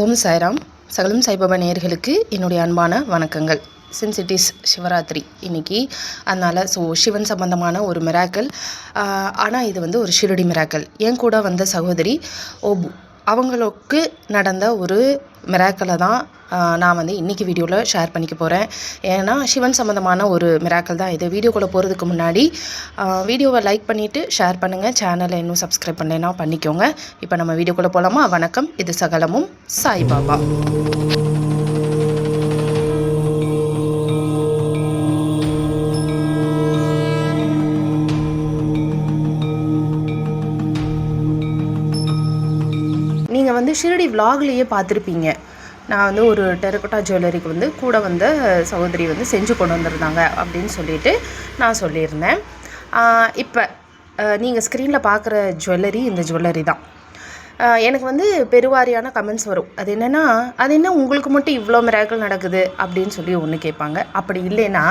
ஓம் சாய்ராம். சகலம் சாய்பாபா நேயர்களுக்கு என்னுடைய அன்பான வணக்கங்கள். சின்ஸ் இட் இஸ் சிவராத்திரி இன்னைக்கு அதனால் ஸோ சிவன் சம்பந்தமான ஒரு மிராக்கல் ஆனால் இது வந்து ஒரு ஷிரடி மிராக்கல் என் கூட வந்த சகோதரி ஓபு. அவங்களுக்கு நடந்த ஒரு மிராக்கலை தான் நான் வந்து இன்றைக்கி வீடியோவில் ஷேர் பண்ணிக்க போகிறேன் ஏன்னா சிவன் சம்மந்தமான ஒரு மிராக்கல் தான் இது. வீடியோக்குள்ளே போகிறதுக்கு முன்னாடி வீடியோவை லைக் பண்ணிவிட்டு ஷேர் பண்ணுங்கள் சேனலை இன்னும் சப்ஸ்கிரைப் பண்ணலைன்னா பண்ணிக்கோங்க. இப்போ நம்ம வீடியோக்குள்ளே போகலாமா வணக்கம். இது சகலமும் சாய்பாபா. ஷிரடி விலாக்லேயே பார்த்துருப்பீங்க. நான் வந்து ஒரு டெரகோட்டா ஜுவல்லரிக்கு வந்து கூட வந்த சகோதரி வந்து செஞ்சு கொண்டு வந்திருந்தாங்க அப்படின்னு சொல்லிட்டு நான் சொல்லியிருந்தேன். இப்போ நீங்கள் ஸ்க்ரீனில் பார்க்குற ஜுவல்லரி இந்த ஜுவல்லரி தான். எனக்கு வந்து பெருவாரியான கமெண்ட்ஸ் வரும். அது என்னென்னா அது என்ன உங்களுக்கு மட்டும் இவ்வளோ மிராக்கள் நடக்குது அப்படின்னு சொல்லி ஒன்று கேட்பாங்க. அப்படி இல்லைன்னா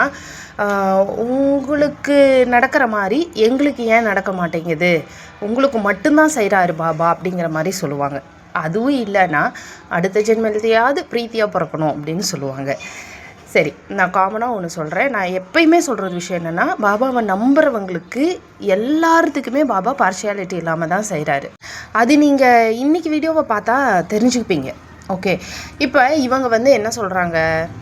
உங்களுக்கு நடக்கிற மாதிரி எங்களுக்கு ஏன் நடக்க மாட்டேங்குது? உங்களுக்கு மட்டும்தான் செய்கிறாரு பாபா அப்படிங்கிற மாதிரி சொல்லுவாங்க. அதுவும் இல்லைன்னா அடுத்த ஜென்மத்தையாவது ப்ரீத்தியாக பிறக்கணும் அப்படின்னு சொல்லுவாங்க. சரி நான் காமனாக ஒன்று சொல்கிறேன் நான் எப்பயுமே சொல்கிற விஷயம் என்னென்னா பாபாவை நம்புறவங்களுக்கு எல்லாத்துக்குமே பாபா பார்ஷியாலிட்டி இல்லாமல் தான் செய்கிறாரு அது நீங்கள் இன்னைக்கு வீடியோவை பார்த்தா தெரிஞ்சுக்குப்பீங்க ஓகே இப்போ இவங்க வந்து என்ன சொல்கிறாங்க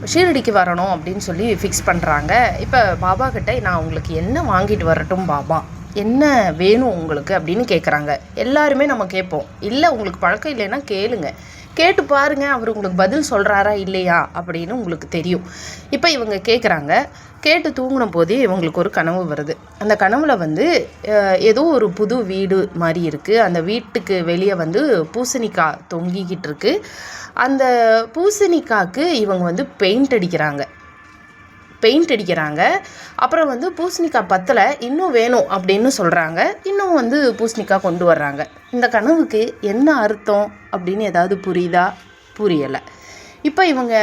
ஷீரடிக்கு வரணும் அப்படின்னு சொல்லி ஃபிக்ஸ் பண்ணுறாங்க இப்போ பாபா கிட்டே நான் உங்களுக்கு என்ன வாங்கிட்டு வரட்டும் பாபா? என்ன வேணும் உங்களுக்கு அப்படின்னு கேட்குறாங்க எல்லாருமே நம்ம கேட்போம். இல்லை உங்களுக்கு பழக்கம் இல்லைன்னா கேளுங்க. கேட்டு பாருங்க அவர் உங்களுக்கு பதில் சொல்கிறாரா இல்லையா அப்படின்னு உங்களுக்கு தெரியும். இப்போ இவங்க கேட்குறாங்க கேட்டு தூங்கின போதே இவங்களுக்கு ஒரு கனவு வருது. அந்த கனவுல வந்து ஏதோ ஒரு புது வீடு மாதிரி இருக்குது அந்த வீட்டுக்கு வெளியே வந்து பூசணிக்காய் தொங்கிக்கிட்டு இருக்கு. அந்த பூசணிக்காய்க்கு இவங்க வந்து பெயிண்ட் அடிக்கிறாங்க. பெயிண்ட் அடிக்கிறாங்க. அப்புறம் வந்து பூசணிக்காய் பத்தில் இன்னும் வேணும் அப்படின்னு சொல்கிறாங்க இன்னும் வந்து பூசணிக்காய் கொண்டு வர்றாங்க. இந்த கனவுக்கு என்ன அர்த்தம் அப்படின்னு ஏதாவது புரியுதா? புரியலை. இப்போ இவங்க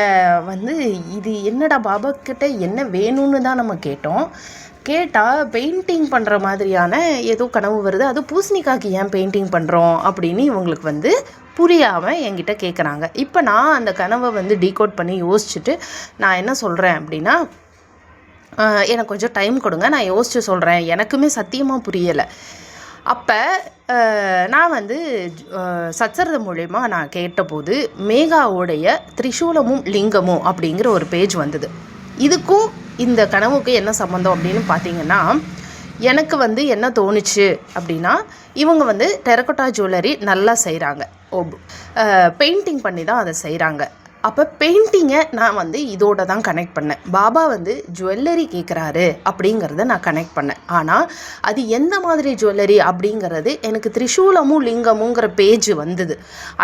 வந்து இது என்னடா பாபா கிட்ட என்ன வேணும்னு தான் நம்ம கேட்டோம். கேட்டால் பெயிண்டிங் பண்ணுற மாதிரியான ஏதோ கனவு வருது. அது பூசணிக்காய்க்கு ஏன் பெயிண்டிங் பண்ணுறோம் அப்படின்னு இவங்களுக்கு வந்து புரியாமல் என்கிட்ட கேட்குறாங்க இப்போ நான் அந்த கனவை வந்து டீகோட் பண்ணி யோசிச்சுட்டு நான் என்ன சொல்கிறேன் அப்படின்னா எனக்கு கொஞ்சம் டைம் கொடுங்க. நான் யோசித்து சொல்கிறேன் எனக்குமே சத்தியமாக புரியலை. அப்போ நான் வந்து சச்சரத மூலயமா நான் கேட்டபோது மேகாவுடைய திரிசூலமும் லிங்கமும் அப்படிங்கிற ஒரு பேஜ் வந்தது. இதுக்கும் இந்த கனவுக்கு என்ன சம்மந்தம் அப்படின்னு பார்த்தீங்கன்னா எனக்கு வந்து என்ன தோணுச்சு அப்படின்னா இவங்க வந்து டெரக்கோட்டா ஜுவல்லரி நல்லா செய்கிறாங்க ஓ பெயிண்டிங் பண்ணி தான் அதை செய்கிறாங்க அப்போ பெயிண்டிங்கை நான் வந்து இதோட தான் கனெக்ட் பண்ணேன். பாபா வந்து ஜுவல்லரி கேட்குறாரு அப்படிங்கிறத நான் கனெக்ட் பண்ணேன். ஆனால் அது எந்த மாதிரி ஜுவல்லரி அப்படிங்கிறது எனக்கு திரிசூலமும் லிங்கமுங்கிற பேஜ் வந்தது.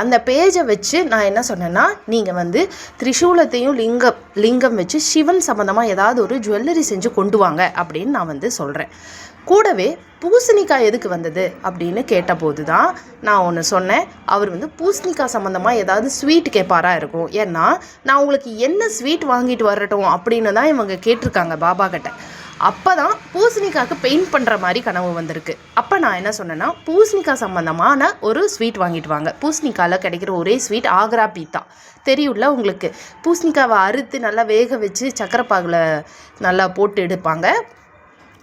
அந்த பேஜை வச்சு நான் என்ன சொன்னேன்னா நீங்கள் வந்து திரிசூலத்தையும் லிங்கம் லிங்கம் வச்சு சிவன் சம்மந்தமாக ஏதாவது ஒரு ஜுவல்லரி செஞ்சு கொண்டு வாங்க அப்படின்னு நான் வந்து சொல்கிறேன் கூடவே பூசணிக்காய் எதுக்கு வந்தது அப்படின்னு கேட்டபோது தான் நான் ஒன்று சொன்னேன். அவர் வந்து பூசணிக்காய் சம்மந்தமாக ஏதாவது ஸ்வீட் கேட்பாரா இருக்கும். ஏன்னா நான் உங்களுக்கு என்ன ஸ்வீட் வாங்கிட்டு வரட்டும் அப்படின்னு தான் இவங்க கேட்டிருக்காங்க பாபா கிட்ட. அப்போ தான் பூசணிக்காய்க்கு பெயிண்ட் பண்ணுற மாதிரி கனவு வந்திருக்கு. அப்போ நான் என்ன சொன்னேன்னா பூசணிக்காய் சம்மந்தமான ஒரு ஸ்வீட் வாங்கிட்டு வாங்க. பூசணிக்காயில் கிடைக்கிற ஒரே ஸ்வீட் ஆக்ரா பீத்தா. தெரியும்ல உங்களுக்கு? பூசணிக்காவை அறுத்து நல்லா வேக வச்சு சக்கரைப்பாகில் நல்லா போட்டு எடுப்பாங்க.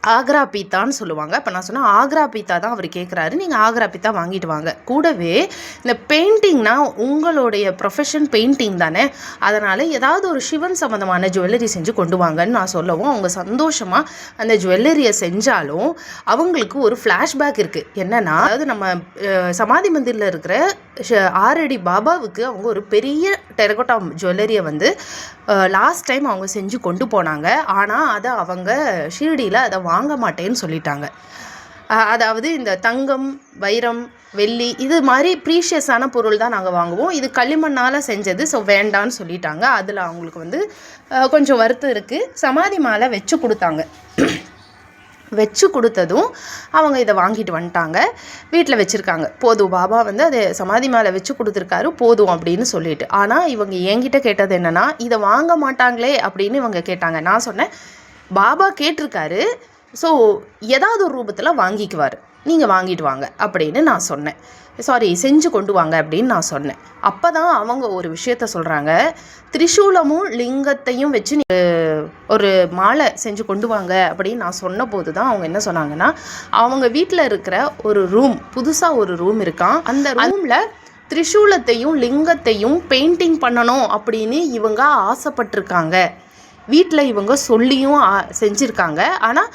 ஆக்ரா பீத்தான்னு சொல்லுவாங்க. அப்போ நான் சொன்னேன் ஆக்ரா பீத்தா தான் அவர் கேட்குறாரு நீங்கள் ஆக்ரா பீத்தா வாங்கிட்டு வாங்க. கூடவே இந்த பெயிண்டிங்னா உங்களுடைய ப்ரொஃபஷன் பெயிண்டிங் தானே. அதனால் ஏதாவது ஒரு சிவன் சம்மந்தமான ஜுவல்லரி செஞ்சு கொண்டு வாங்கன்னு நான் சொல்லவும் அவங்க சந்தோஷமாக அந்த ஜுவல்லரியை செஞ்சாலும் அவங்களுக்கு ஒரு ஃப்ளாஷ்பேக் இருக்குது என்னென்னா அதாவது நம்ம சமாதி மந்திரில் இருக்கிற ஆறடி பாபாவுக்கு அவங்க ஒரு பெரிய டெரகோட்டா ஜுவல்லரியை வந்து லாஸ்ட் டைம் அவங்க செஞ்சு கொண்டு போனாங்க. ஆனால் அதை அவங்க ஷீரடியில் அதை வாங்க மாட்டேன்னு சொல்லிட்டாங்க. அதாவது இந்த தங்கம் வைரம் வெள்ளி இது மாதிரி ப்ரீஷியஸான பொருள் தான் நாங்கள் வாங்குவோம். இது களிமண்ணால் செஞ்சது ஸோ வேண்டான்னு சொல்லிட்டாங்க. அதில் அவங்களுக்கு வந்து கொஞ்சம் வருத்தம் இருக்குது சமாதி மாலை வச்சு கொடுத்தாங்க. வச்சு கொடுத்ததும் அவங்க இதை வாங்கிட்டு வந்துட்டாங்க. வீட்டில் வச்சுருக்காங்க. போதும் பாபா வந்து அதை சமாதி மேலே வச்சு கொடுத்துருக்காரு போதும் அப்படின்னு சொல்லிட்டு. ஆனால் இவங்க என்கிட்ட கேட்டது என்னென்னா இதை வாங்க மாட்டாங்களே அப்படின்னு இவங்க கேட்டாங்க. நான் சொன்னேன் பாபா கேட்டிருக்காரு ஸோ ஏதாவது ஒரு ரூபத்தில் வாங்கிக்குவார். நீங்கள் வாங்கிட்டு வாங்க அப்படின்னு நான் சொன்னேன். சாரி செஞ்சு கொண்டு வாங்க அப்படின்னு நான் சொன்னேன். அப்போ தான் அவங்க ஒரு விஷயத்த சொல்கிறாங்க திரிசூலமும் லிங்கத்தையும் வச்சு நீ ஒரு மாலை செஞ்சு கொண்டு வாங்க அப்படின்னு நான் சொன்னபோது தான் அவங்க என்ன சொன்னாங்கன்னா அவங்க வீட்டில் இருக்கிற ஒரு ரூம் புதுசாக ஒரு ரூம் இருக்கான் அந்த ரூமில் திரிசூலத்தையும் லிங்கத்தையும் பெயிண்டிங் பண்ணணும் அப்படின்னு இவங்க ஆசைப்பட்டிருக்காங்க. வீட்டில் இவங்க சொல்லியும் செஞ்சுருக்காங்க. ஆனால்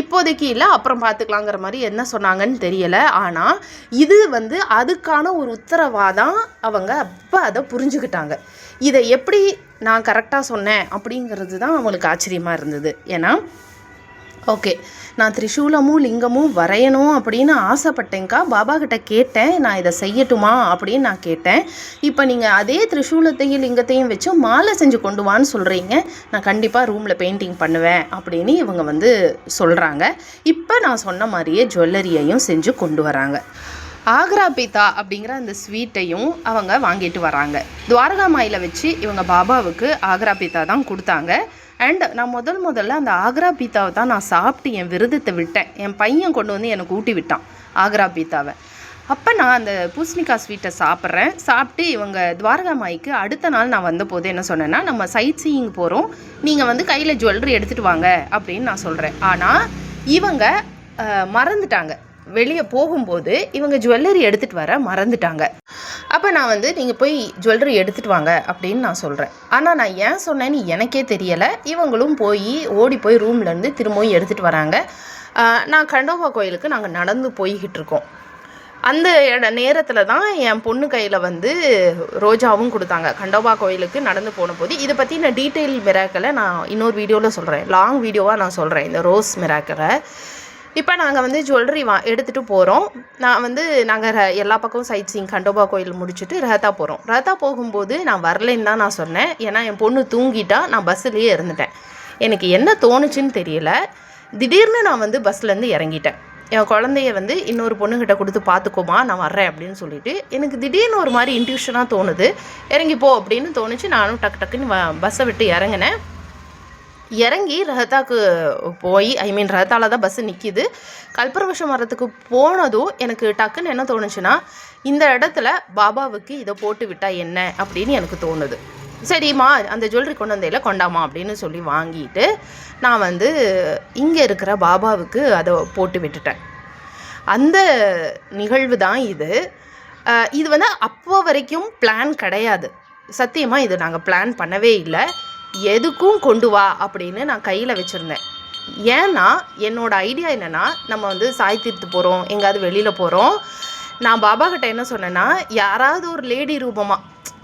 இப்போதைக்கு இல்லை அப்புறம் பார்த்துக்கலாங்கிற மாதிரி என்ன சொன்னாங்கன்னு தெரியலை. ஆனால் இது வந்து அதுக்கான ஒரு உத்தரவாதம் அவங்க அப்போ அதை புரிஞ்சுக்கிட்டாங்க. இதை எப்படி நான் கரெக்டாக சொன்னேன் அப்படிங்கிறது தான் அவங்களுக்கு ஆச்சரியமாக இருந்தது. ஏன்னா ஓகே. நான் திரிசூலமும் லிங்கமும் வரையணும் அப்படின்னு ஆசைப்பட்டேங்க்கா பாபா கிட்ட கேட்டேன். நான் இதை செய்யட்டுமா அப்படின்னு நான் கேட்டேன். இப்போ நீங்கள் அதே திரிசூலத்தையும் லிங்கத்தையும் வச்சு மாலை செஞ்சு கொண்டு வான்னு சொல்கிறீங்க நான் கண்டிப்பாக ரூமில் பெயிண்டிங் பண்ணுவேன் அப்படின்னு இவங்க வந்து சொல்கிறாங்க இப்போ நான் சொன்ன மாதிரியே ஜுவல்லரியையும் செஞ்சு கொண்டு வராங்க. ஆக்ரா பீத்தா அப்படிங்கிற அந்த ஸ்வீட்டையும் அவங்க வாங்கிட்டு வராங்க. துவாரகா மாயில வச்சு இவங்க பாபாவுக்கு ஆக்ரா பீத்தா தான் கொடுத்தாங்க. அண்ட் நான் முதல் முதல்ல அந்த ஆக்ரா பீத்தாவை தான் நான் சாப்பிட்டு என் விரதத்தை விட்டேன். என் பையன் கொண்டு வந்து எனக்கு ஊட்டி விட்டான் ஆக்ரா பீத்தாவை. அப்போ நான் அந்த பூசணிக்காய் ஸ்வீட்டை சாப்பிட்றேன். சாப்பிட்டு இவங்க துவாரகா மாய்க்கு அடுத்த நாள் நான் வந்தபோது என்ன சொன்னேன்னா நம்ம சைட் சீயிங் போகிறோம் நீங்கள் வந்து கையில் ஜுவல்லரி எடுத்துகிட்டு வாங்க அப்படின்னு நான் சொல்கிறேன் ஆனால் இவங்க மறந்துட்டாங்க. வெளியே போகும்போது இவங்க ஜுவல்லரி எடுத்துகிட்டு வர மறந்துட்டாங்க. அப்போ நான் வந்து நீங்கள் போய் ஜுவல்லரி எடுத்துகிட்டு வாங்க அப்படின்னு நான் சொல்கிறேன் ஆனால் நான் ஏன் சொன்னேன்னு எனக்கே தெரியலை. இவங்களும் போய் ஓடி போய் ரூம்லேருந்து திரும்பவும் எடுத்துகிட்டு வராங்க. நான் கண்டோபா கோயிலுக்கு நாங்கள் நடந்து போய்கிட்டு இருக்கோம். அந்த இட நேரத்தில் தான் என் பொண்ணு கையில் வந்து ரோஜாவும் கொடுத்தாங்க. கண்டோபா கோயிலுக்கு நடந்து போன போது இதை பற்றி நான் டீட்டெயில் மிராக்களை நான் இன்னொரு வீடியோவில் சொல்கிறேன் லாங் வீடியோவாக நான் சொல்கிறேன் இந்த ரோஸ் மிராக்களை இப்போ நாங்கள் வந்து ஜுவல்லரி வா எடுத்துகிட்டு போகிறோம் நான் வந்து நாங்கள் எல்லா பக்கமும் சைட் சீங் கண்டோபா கோயில் முடிச்சுட்டு ரஹத்தா போகிறோம் ரஹத்தா போகும்போது நான் வரலைன்னு தான் நான் சொன்னேன். ஏன்னா என் பொண்ணு தூங்கிட்டா நான் பஸ்ஸுலேயே இருந்துட்டேன். எனக்கு என்ன தோணுச்சுன்னு தெரியல. திடீர்னு நான் வந்து பஸ்லேருந்து இறங்கிட்டேன். என் குழந்தைய வந்து இன்னொரு பொண்ணுக்கிட்ட கொடுத்து பார்த்துக்கோமா நான் வர்றேன் அப்படின்னு சொல்லிட்டு எனக்கு திடீர்னு ஒரு மாதிரி இன்ட்யூஷனாக தோணுது. இறங்கி போ அப்படின்னு தோணுச்சு. நானும் டக்கு டக்குன்னு வ பஸ்ஸை விட்டு இறங்கினேன். இறங்கி ரஹத்தாக்கு போய் ஐ மீன் ரஹத்தால தான் பஸ்ஸு நிற்கிது கல்பரவசம் வரத்துக்கு போனதும் எனக்கு டக்குன்னு என்ன தோணுச்சுன்னா இந்த இடத்துல பாபாவுக்கு இதை போட்டு விட்டால் என்ன அப்படின்னு எனக்கு தோணுது. சரிம்மா அந்த ஜுவல்லரி கொண்டு வந்தையில கொண்டாமா அப்படின்னு சொல்லி வாங்கிட்டு நான் வந்து இங்கே இருக்கிற பாபாவுக்கு அதை போட்டு விட்டுட்டேன். அந்த நிகழ்வு தான் இது. இது வந்து அப்போ வரைக்கும் பிளான் கிடையாது. சத்தியமாக இது நாங்கள் பிளான் பண்ணவே இல்லை. எதுக்கும் கொண்டு வா அப்படின்னு நான் கையில் வச்சுருந்தேன். ஏன்னா என்னோடய ஐடியா என்னென்னா நம்ம வந்து சாய் தீர்த்து போகிறோம் எங்கேயாவது வெளியில் போகிறோம் நான் பாபா கிட்ட என்ன சொன்னேன்னா யாராவது ஒரு லேடி ரூபமாக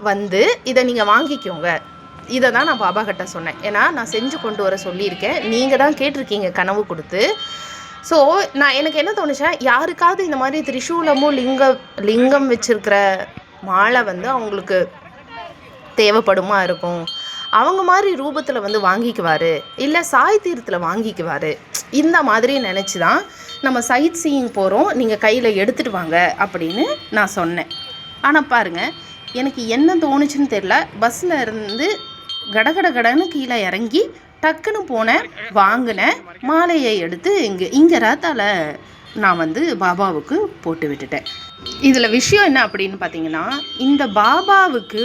வந்து இதை நீங்கள் வாங்கிக்கோங்க. இதை தான் நான் பாபா கிட்ட சொன்னேன். ஏன்னா நான் செஞ்சு கொண்டு வர சொல்லியிருக்கேன். நீங்கள் தான் கேட்டிருக்கீங்க கனவு கொடுத்து. ஸோ நான் எனக்கு என்ன தோணுச்சேன் யாருக்காவது இந்த மாதிரி திரிசூலமும் லிங்க லிங்கம் வச்சுருக்கிற மாலை வந்து அவங்களுக்கு தேவைப்படுமா இருக்கும்? அவங்க மாதிரி ரூபத்தில் வந்து வாங்கிக்குவார் இல்லை சாய் தீரத்தில் இந்த மாதிரி நினச்சி தான் நம்ம சைட் சீயிங் போகிறோம் நீங்கள் கையில் எடுத்துகிட்டு வாங்க அப்படின்னு நான் சொன்னேன். ஆனால் பாருங்கள் எனக்கு என்ன தோணுச்சுன்னு தெரில பஸ்ஸில் இருந்து கடகட கடன்னு கீழே இறங்கி டக்குன்னு போனேன் வாங்கினேன் மாலையை எடுத்து இங்கே இங்கே ரத்தால் நான் வந்து பாபாவுக்கு போட்டு விட்டுட்டேன். இதில் விஷயம் என்ன அப்படின்னு பார்த்தீங்கன்னா இந்த பாபாவுக்கு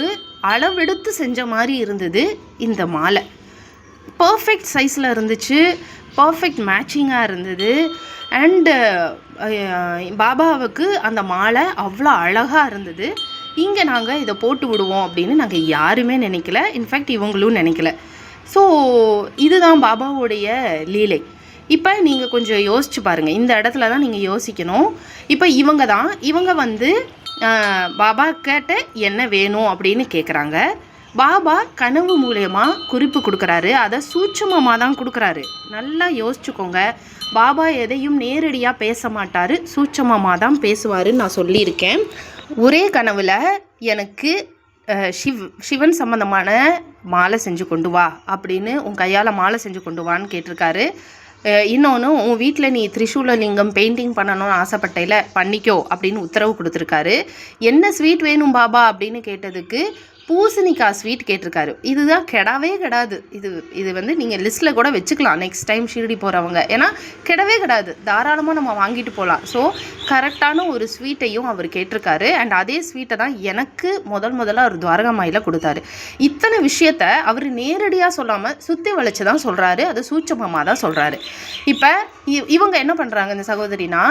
அளவெடுத்து செஞ்ச மாதிரி இருந்தது இந்த மாலை. பர்ஃபெக்ட் சைஸில் இருந்துச்சு பர்ஃபெக்ட் மேட்சிங்காக இருந்தது. அண்டு பாபாவுக்கு அந்த மாலை அவ்வளோ அழகாக இருந்தது. இங்கே நாங்கள் இதை போட்டு விடுவோம் அப்படின்னு நாங்கள் யாருமே நினைக்கல. இன்ஃபேக்ட் இவங்களும் நினைக்கல. ஸோ இதுதான் பாபாவுடைய லீலை. இப்போ நீங்கள் கொஞ்சம் யோசிச்சு பாருங்கள் இந்த இடத்துல தான் நீங்கள் யோசிக்கணும். இப்போ இவங்க தான் இவங்க வந்து பாபா கேட்ட என்ன வேணும் அப்படின்னு கேட்குறாங்க பாபா கனவு மூலயமா குறிப்பு கொடுக்குறாரு. அதை சூட்சமமாக தான் கொடுக்குறாரு. நல்லா யோசிச்சுக்கோங்க. பாபா எதையும் நேரடியாக பேச மாட்டார். சூட்சமமாக தான் பேசுவாருன்னு நான் சொல்லியிருக்கேன். ஒரே கனவில் எனக்கு ஷிவ் சிவ் சிவன் சம்பந்தமான மாலை செஞ்சு கொண்டு வா அப்படின்னு உன் கையால் மாலை செஞ்சு கொண்டு வான்னு கேட்டிருக்காரு. இன்னொன்று உன் வீட்டில் நீ திரிசூலலிங்கம் பெயிண்டிங் பண்ணணும்னு ஆசைப்பட்டையில் பண்ணிக்கோ அப்படின்னு உத்தரவு கொடுத்துருக்காரு. என்ன ஸ்வீட் வேணும் பாபா அப்படின்னு கேட்டதுக்கு பூசணிக்காய் ஸ்வீட் கேட்டிருக்காரு. இதுதான் கெடவே கெடாது. இது இது வந்து நீங்கள் லிஸ்ட்டில் கூட வச்சுக்கலாம். நெக்ஸ்ட் டைம் ஷீரடி போகிறவங்க ஏன்னா கெடவே கிடாது. தாராளமாக நம்ம வாங்கிட்டு போகலாம் ஸோ கரெக்டான ஒரு ஸ்வீட்டையும் அவர் கேட்டிருக்காரு. அண்ட் அதே ஸ்வீட்டை தான் எனக்கு முதல் முதல்ல அவர் துவாரகாமாயில் கொடுத்தாரு. இத்தனை விஷயத்த அவர் நேரடியாக சொல்லாமல் சுற்றி வளைச்சு தான் சொல்கிறாரு அது சூட்சமமாக தான் சொல்கிறாரு இப்போ இவங்க என்ன பண்ணுறாங்க இந்த சகோதரினா?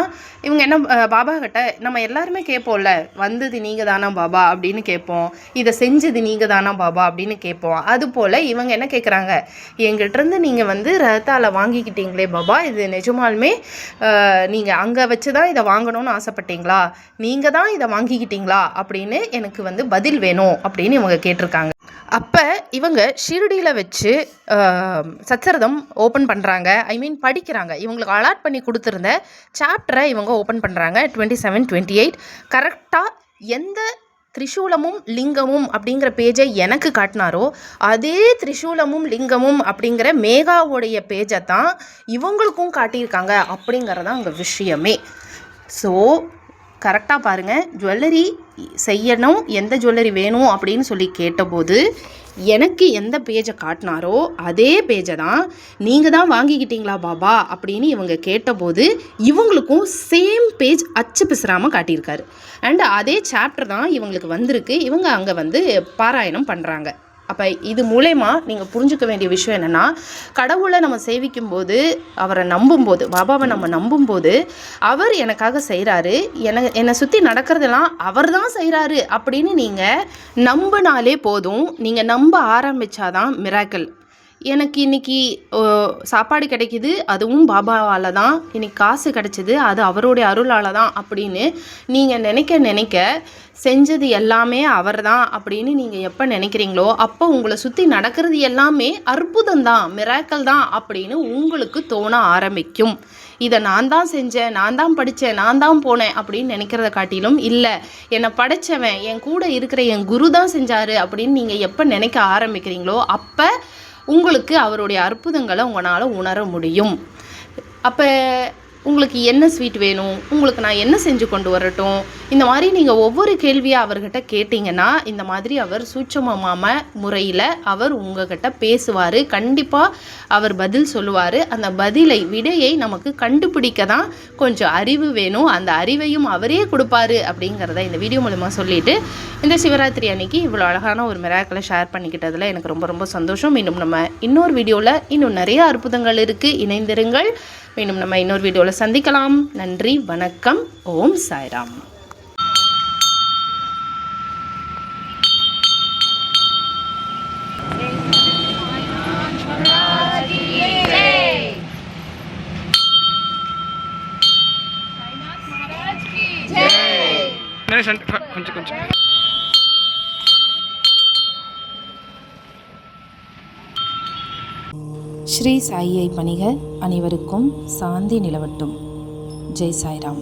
இவங்க என்ன பாபா கிட்ட நம்ம எல்லாருமே கேட்போம்ல வந்தது நீங்கள் தானா பாபா அப்படின்னு கேட்போம் இதை செஞ்சது நீங்கள் தானா பாபா அப்படின்னு கேட்போம். அதுபோல் இவங்க என்ன கேட்குறாங்க எங்கிட்டருந்து நீங்கள் வந்து ரத்தால் வாங்கிக்கிட்டீங்களே பாபா. இது நிஜமாலுமே நீங்கள் அங்கே வச்சு தான் இதை வாங்கணும்னு ஆசைப்பட்டீங்களா? நீங்கள் தான் இதை வாங்கிக்கிட்டீங்களா? அப்படின்னு எனக்கு வந்து பதில் வேணும் அப்படின்னு இவங்க கேட்டிருக்காங்க. அப்போ இவங்க ஷிரடியில் வச்சு சச்சரதம் ஓப்பன் பண்ணுறாங்க ஐ மீன் படிக்கிறாங்க. இவங்களுக்கு அலாட் பண்ணி கொடுத்துருந்த சாப்டரை இவங்க ஓப்பன் பண்ணுறாங்க டுவெண்ட்டி செவன் டுவெண்ட்டி எயிட் கரெக்டாக எந்த திரிசூலமும் லிங்கமும் அப்படிங்கிற பேஜை எனக்கு காட்டினாரோ அதே திரிசூலமும் லிங்கமும் அப்படிங்கிற மேகாவுடைய பேஜை தான் இவங்களுக்கும் காட்டியிருக்காங்க அப்படிங்கிறதான் அங்கே விஷயமே. ஸோ கரெக்டாக பாருங்கள் ஜுவல்லரி செய்யணும். எந்த ஜுவல்லரி வேணும் அப்படின்னு சொல்லி கேட்டபோது எனக்கு எந்த பேஜை காட்டினாரோ அதே பேஜை தான் நீங்கள் தான் வாங்கிக்கிட்டீங்களா பாபா அப்படின்னு இவங்க கேட்டபோது இவங்களுக்கும் சேம் பேஜ் அச்சு பிசுறாமல் காட்டியிருக்காரு. அண்ட் அதே சாப்டர் தான் இவங்களுக்கு வந்திருக்கு. இவங்க அங்கே வந்து பாராயணம் பண்ணுறாங்க அப்போ இது மூலயமா நீங்கள் புரிஞ்சுக்க வேண்டிய விஷயம் என்னென்னா கடவுளை நம்ம சேவிக்கும் போது அவரை நம்பும்போது பாபாவை நம்ம நம்பும்போது அவர் எனக்காக செய்கிறாரு என என்னை சுற்றி நடக்கிறதெல்லாம் அவர் தான் செய்கிறாரு அப்படின்னு நீங்கள் நம்பினாலே போதும். நீங்கள் நம்ப ஆரம்பித்தாதான் மிராக்கல் எனக்கு இன்னைக்கு ஓ, சாப்பாடு கிடைக்குது. அதுவும் பாபாவால் தான் இன்னைக்கு காசு கிடைச்சிது. அது அவருடைய அருளால் தான் அப்படின்னு நீங்கள் நினைக்க நினைக்க செஞ்சது எல்லாமே அவர் தான் அப்படின்னு நீங்கள் எப்போ நினைக்கிறீங்களோ அப்போ உங்களை சுற்றி நடக்கிறது எல்லாமே அற்புதம் தான் மிராக்கல் தான் அப்படின்னு உங்களுக்கு தோண ஆரம்பிக்கும். இதை நான் தான் செஞ்சேன் நான் தான் படித்தேன் நான் தான் போனேன் அப்படின்னு நினைக்கிறத காட்டிலும் இல்லை. என்னை படைத்தவன் என் கூட இருக்கிற என் குரு தான் செஞ்சாரு அப்படின்னு நீங்கள் எப்போ நினைக்க ஆரம்பிக்கிறீங்களோ அப்போ உங்களுக்கு அவருடைய அற்புதங்களை உங்களால் உணர முடியும். அப்போ உங்களுக்கு என்ன ஸ்வீட் வேணும்? உங்களுக்கு நான் என்ன செஞ்சு கொண்டு வரட்டும்? இந்த மாதிரி நீங்கள் ஒவ்வொரு கேள்வியாக அவர்கிட்ட கேட்டிங்கன்னா இந்த மாதிரி அவர் சூட்சமமான முறையில் அவர் உங்ககிட்ட பேசுவார். கண்டிப்பாக அவர் பதில் சொல்லுவார். அந்த பதிலை விடையை நமக்கு கண்டுபிடிக்க தான் கொஞ்சம் அறிவு வேணும். அந்த அறிவையும் அவரே கொடுப்பாரு அப்படிங்கிறத இந்த வீடியோ மூலமாக சொல்லிட்டு இந்த சிவராத்திரி அன்னைக்கு இவ்வளோ அழகான ஒரு மிராக்களை ஷேர் பண்ணிக்கிட்டதில் எனக்கு ரொம்ப ரொம்ப சந்தோஷம். இன்னும் நம்ம இன்னொரு வீடியோவில் இன்னும் நிறைய அற்புதங்கள் இருக்குது இணைந்திருங்கள். மீண்டும் நம்ம இன்னொரு வீடியோவில் சந்திக்கலாம் நன்றி வணக்கம் ஓம் சாய்ராம் కొంచెం కొంచెం ஸ்ரீ சாயியை பணிக அனைவருக்கும் சாந்தி நிலவட்டும். ஜெய் சாய்ராம்.